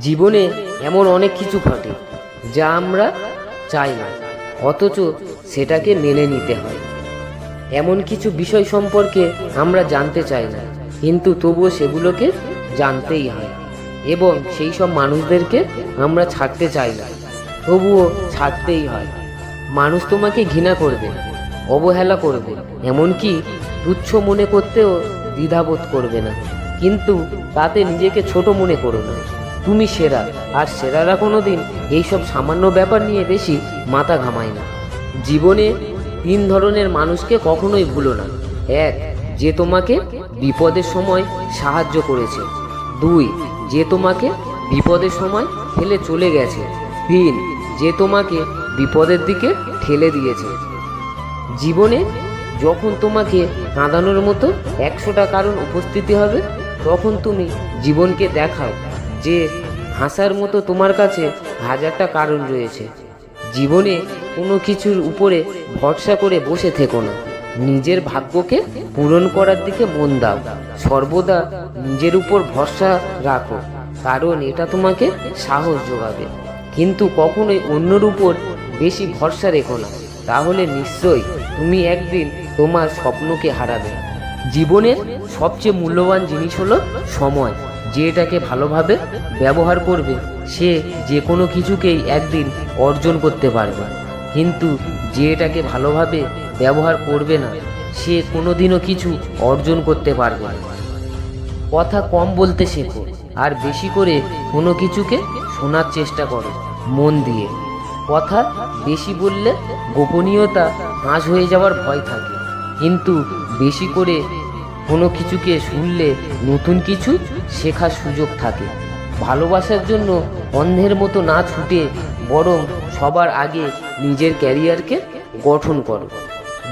জীবনে এমন অনেক কিছু ঘটে যা আমরা চাই না, অথচ সেটাকে মেনে নিতে হয়। এমন কিছু বিষয় সম্পর্কে আমরা জানতে চাই না, কিন্তু তবুও সেগুলোকে জানতেই হয় এবং সেই সব মানুষদেরকে আমরা ছাড়তে চাই না, তবুও ছাড়তেই হয়। মানুষ তোমাকে ঘৃণা করবে, অবহেলা করবে, এমনকি তুচ্ছ মনে করতেও দ্বিধাবোধ করবে না, কিন্তু তাতে নিজেকে ছোট মনে করো না। তুমি সেরা। আর সেরারা কোনো দিন এইসব সামান্য ব্যাপার নিয়ে বেশি মাথা ঘামায় না। জীবনে তিন ধরনের মানুষকে কখনোই ভুলো না। এক, যে তোমাকে বিপদের সময় সাহায্য করেছে। দুই, যে তোমাকে বিপদের সময় ফেলে চলে গেছে। তিন, যে তোমাকে বিপদের দিকে ঠেলে দিয়েছে। জীবনে যখন তোমাকে কাঁদানোর মতো একশোটা কারণ উপস্থিতি হবে, তখন তুমি জীবনকে দেখাও। যে হাসার মতো তোমার কাছে হাজারটা কারণ রয়েছে। জীবনে কোনো কিছুর উপরে ভরসা করে বসে থেকো না। নিজের ভাগ্যকে পূরণ করার দিকে মন দাও। সর্বদা নিজের উপর ভরসা রাখো, কারণ এটা তোমাকে সাহস যোগাবে। কিন্তু কখনোই অন্যর উপর বেশি ভরসা রেখো না। তাহলে নিশ্চয়ই তুমি একদিন তোমার স্বপ্নকে হারাবে। জীবনের সবচেয়ে মূল্যবান জিনিস হলো সময়। যে এটাকে ভালোভাবে ব্যবহার করবে, সে যে কোনো কিছুকেই একদিন অর্জন করতে পারবে। কিন্তু যে এটাকে ভালোভাবে ব্যবহার করবে না, সে কোনোদিনও কিছু অর্জন করতে পারবে না। কথা কম বলতে শেখো, আর বেশি করে কোনো কিছুকে শোনার চেষ্টা করো, মন দিয়ে। কথা বেশি বললে গোপনীয়তা ফাঁস হয়ে যাওয়ার ভয় থাকে। কিন্তু বেশি করে কোনো কিছুকে শুনলে নতুন কিছু শেখার সুযোগ থাকে। ভালোবাসার জন্য অন্ধের মতো না ছুটে বরং সবার আগে নিজের ক্যারিয়ারকে গঠন করো।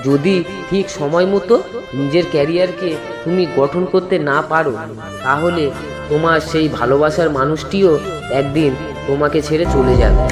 যদি ঠিক সময় মতো নিজের ক্যারিয়ারকে তুমি গঠন করতে না পারো, তাহলে তোমার সেই ভালোবাসার মানুষটিও একদিন তোমাকে ছেড়ে চলে যাবে।